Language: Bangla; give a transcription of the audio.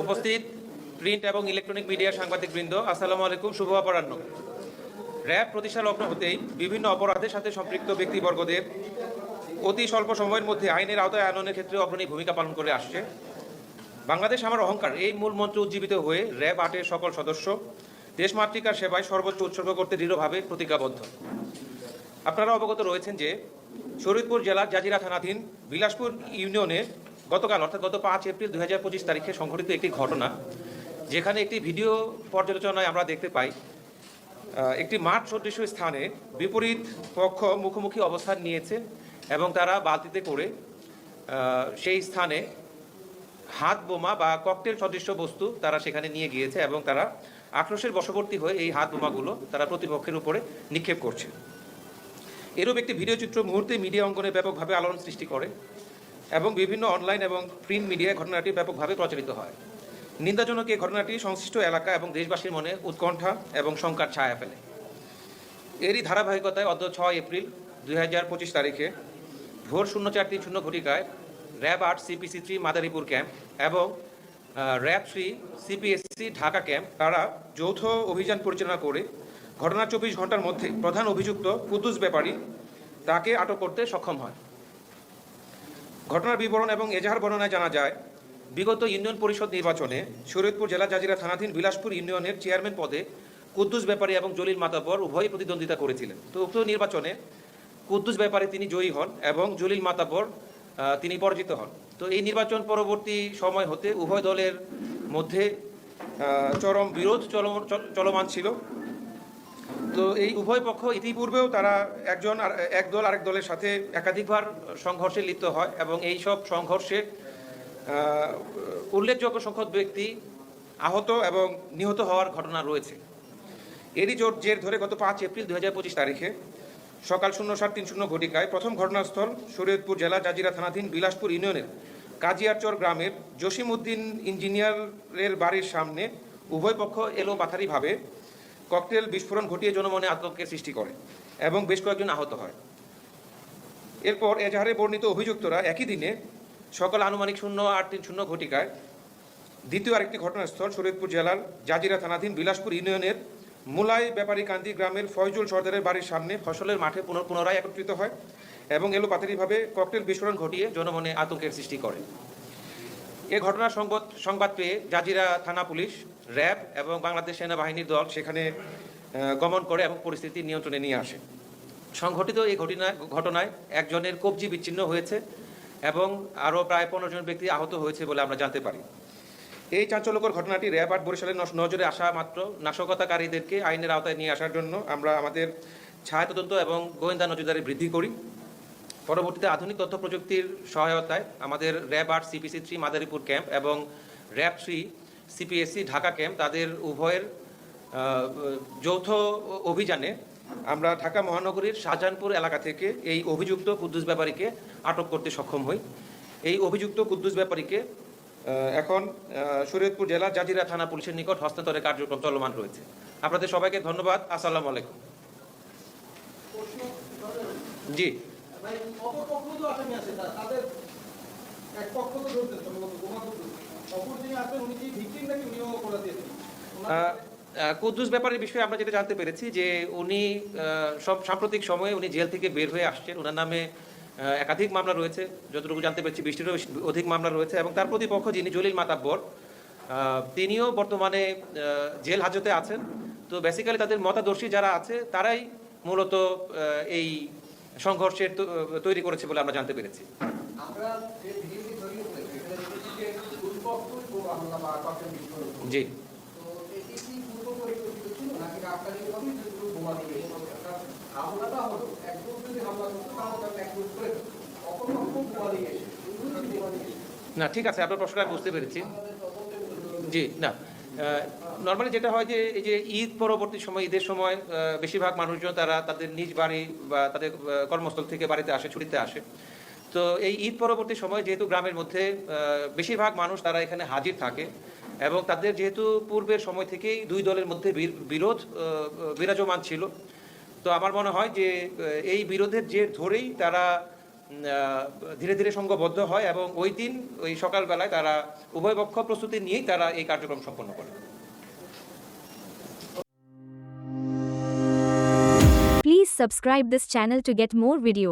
উপস্থিত প্রিন্ট এবং ইলেকট্রনিক মিডিয়া সাংবাদিকবৃন্দ আসসালামু আলাইকুম শুভ অপরাহ্ন র্যাব প্রতিষ্ঠা লগ্ন হতেই বিভিন্ন অপরাধের সাথে সম্পৃক্ত ব্যক্তিবর্গদের অতি স্বল্প সময়ের মধ্যে আইনের আওতায় আনয়নের ক্ষেত্রে অগ্রণী ভূমিকা পালন করে আসছে। বাংলাদেশ আমার অহংকার, এই মূল মন্ত্র উজ্জীবিত হয়ে র্যাব আটের সকল সদস্য দেশমাতৃকার সেবায় সর্বোচ্চ উৎসর্গ করতে দৃঢ়ভাবে প্রতিজ্ঞাবদ্ধ। আপনারা অবগত রয়েছেন যে শরীয়তপুর জেলার জাজিরা থানাধীন বিলাসপুর ইউনিয়নে গতকাল, অর্থাৎ গত পাঁচ এপ্রিল দুই হাজার পঁচিশ তারিখে সংঘটিত একটি ঘটনা, যেখানে একটি ভিডিও পর্যালোচনায় আমরা দেখতে পাই একটি মাঠ সদৃশ স্থানে বিপরীত পক্ষ মুখোমুখি অবস্থান নিয়েছে এবং তারা বালতিতে করে সেই স্থানে হাত, বোমা বা ককটেল সদৃশ বস্তু তারা সেখানে নিয়ে গিয়েছে এবং তারা আক্রোশের বশবর্তী হয়ে এই হাত, বোমাগুলো তারা প্রতিপক্ষের উপরে নিক্ষেপ করছে। এরূপ একটি ভিডিও চিত্র মুহূর্তে মিডিয়া অঙ্গনে ব্যাপকভাবে আলোড়ন সৃষ্টি করে। এবং বিভিন্ন অনলাইন এবং প্রিন্ট মিডিয়ায় ঘটনাটি ব্যাপকভাবে প্রচারিত হয়। নিন্দাজনক এই ঘটনাটি সংশ্লিষ্ট এলাকা এবং দেশবাসীর মনে উৎকণ্ঠা এবং শঙ্কার ছায়া ফেলে। এরই ধারাবাহিকতায় অদ্য ছয় এপ্রিল দুই হাজার পঁচিশ তারিখে ভোর শূন্য চার তিন শূন্য ঘটিকায় র্যাব আট সিপিসি থ্রি মাদারীপুর ক্যাম্প এবং RAB three CPSC Dhaka camp তারা যৌথ অভিযান পরিচালনা করে ঘটনা চব্বিশ ঘণ্টার মধ্যে প্রধান অভিযুক্ত কুদ্দুস ব্যাপারী তাকে আটক করতে সক্ষম হয়। ঘটনার বিবরণ এবং এজাহার বর্ণনায় জানা যায়, বিগত ইউনিয়ন পরিষদ নির্বাচনে শরীয়তপুর জেলা জাজিরা থানাধীন বিলাসপুর ইউনিয়নের চেয়ারম্যান পদে কুদ্দুস ব্যাপারী এবং জলিল মাতাবর উভয়ই প্রতিদ্বন্দ্বিতা করেছিলেন। তো উক্ত নির্বাচনে কুদ্দুস ব্যাপারী তিনি জয়ী হন এবং জলিল মাতাবর তিনি পরাজিত হন। তো এই নির্বাচন পরবর্তী সময় হতে উভয় দলের মধ্যে চরম বিরোধ চলমান চল- চলমান ছিল। তো এই উভয় পক্ষ ইতিপূর্বেও তারা একজন আর এক দল আরেক দলের সাথে একাধিকবার সংঘর্ষে লিপ্ত হয় এবং এই সব সংঘর্ষে উল্লেখযোগ্য সংখ্যক ব্যক্তি আহত এবং নিহত হওয়ার ঘটনা রয়েছে। এরই জোর জের ধরে গত পাঁচ এপ্রিল দু হাজার পঁচিশ তারিখে সকাল শূন্য সাত তিন শূন্য ঘটিকায় প্রথম ঘটনাস্থল শরীয়তপুর জেলা জাজিরা থানাধীন বিলাসপুর ইউনিয়নের কাজিয়ারচর গ্রামের জসিম উদ্দিন ইঞ্জিনিয়ারের বাড়ির সামনে উভয় পক্ষ এলো পাথারিভাবে ককটেল বিস্ফোরণ ঘটিয়ে জনমনে আতঙ্কের সৃষ্টি করে এবং বেশ কয়েকজন আহত হয়। এরপর এজাহারে বর্ণিত অভিযুক্তরা একই দিনে সকাল আনুমানিক শূন্য আট তিন শূন্য ঘটিকায় দ্বিতীয় আরেকটি ঘটনাস্থল শরীয়তপুর জেলার জাজিরা থানাধীন বিলাসপুর ইউনিয়নের মুলাই ব্যাপারী কান্দি গ্রামের ফয়জুল সর্দারের বাড়ির সামনে ফসলের মাঠে পুনর পুনরায় একত্রিত হয় এবং এলো পাতারিভাবে ককটেল বিস্ফোরণ ঘটিয়ে জনমনে আতঙ্কের সৃষ্টি করে। এ ঘটনার সংবাদ সংবাদ পেয়ে জাজিরা থানা পুলিশ, র্যাব এবং বাংলাদেশ সেনাবাহিনীর দল সেখানে গমন করে এবং পরিস্থিতি নিয়ন্ত্রণে নিয়ে আসে। সংঘটিত এই ঘটনা ঘটনায় একজনের কবজি বিচ্ছিন্ন হয়েছে এবং আরও প্রায় পনেরো জন ব্যক্তি আহত হয়েছে বলে আমরা জানতে পারি। এই চাঞ্চল্যকর ঘটনাটি র্যাব আট বরিশালের নজ- নজরে আসা মাত্র নাশকতাকারীদেরকে আইনের আওতায় নিয়ে আসার জন্য আমরা আমাদের ছায়া তদন্ত এবং গোয়েন্দা নজরদারি বৃদ্ধি করি। পরবর্তীতে আধুনিক তথ্য প্রযুক্তির সহায়তায় আমাদের র্যাব আট সিপিসি থ্রি মাদারীপুর ক্যাম্প এবং RAB three CPSC Dhaka camp তাদের উভয়ের যৌথ অভিযানে আমরা ঢাকা মহানগরীর শাহজাহানপুর এলাকা থেকে এই অভিযুক্ত কুদ্দুস ব্যাপারীকে আটক করতে সক্ষম হই। এই অভিযুক্ত কুদ্দুস ব্যাপারীকে এখন শরীয়তপুর জেলা জাজিরা থানা পুলিশের নিকট হস্তান্তরের কার্যক্রম চলমান রয়েছে। আপনাদের সবাইকে ধন্যবাদ। আসসালামু আলাইকুম। জি। আহ, কুদ্দুস ব্যাপারের বিষয়ে আমরা যেটা জানতে পেরেছি যে উনি সব সাম্প্রতিক সময়ে উনি জেল থেকে বের হয়ে আসছেন। ওনার নামে একাধিক মামলা রয়েছে যতটুকু জানতে পেরেছি বৃষ্টিরও অধিক মামলা রয়েছে এবং তার প্রতিপক্ষ যিনি জলিল মাতাব্বর তিনিও বর্তমানে জেল হাজতে আছেন। তো বেসিক্যালি তাদের মতাদর্শী যারা আছে তারাই মূলত এই সংঘর্ষের তো- তৈরি করেছে বলে আমরা জানতে পেরেছি। জি। না ঠিক আছে আপনার প্রশ্নটা আমি বুঝতে পেরেছি। জি না। নর্মালি যেটা হয় যে এই যে ঈদ পরবর্তী সময়, ঈদের সময় বেশিরভাগ মানুষজন তারা তাদের নিজ বাড়ি বা তাদের কর্মস্থল থেকে বাড়িতে আসে, ছুটিতে আসে। তো এই ঈদ পরবর্তী সময় যেহেতু গ্রামের মধ্যে বেশিরভাগ মানুষ তারা এখানে হাজির থাকে এবং তাদের যেহেতু পূর্বের সময় থেকেই দুই দলের মধ্যে বিরোধ বিরাজমান ছিল। তো আমার মনে হয় যে এই বিরোধের জের ধরেই তারা ধীরে ধীরে সংঘবদ্ধ হয় এবং ওই দিন, ওই সকালবেলায় তারা উভয় পক্ষ প্রস্তুতি নিয়েই তারা এই কার্যক্রম সম্পন্ন করে Please subscribe this channel to get more video.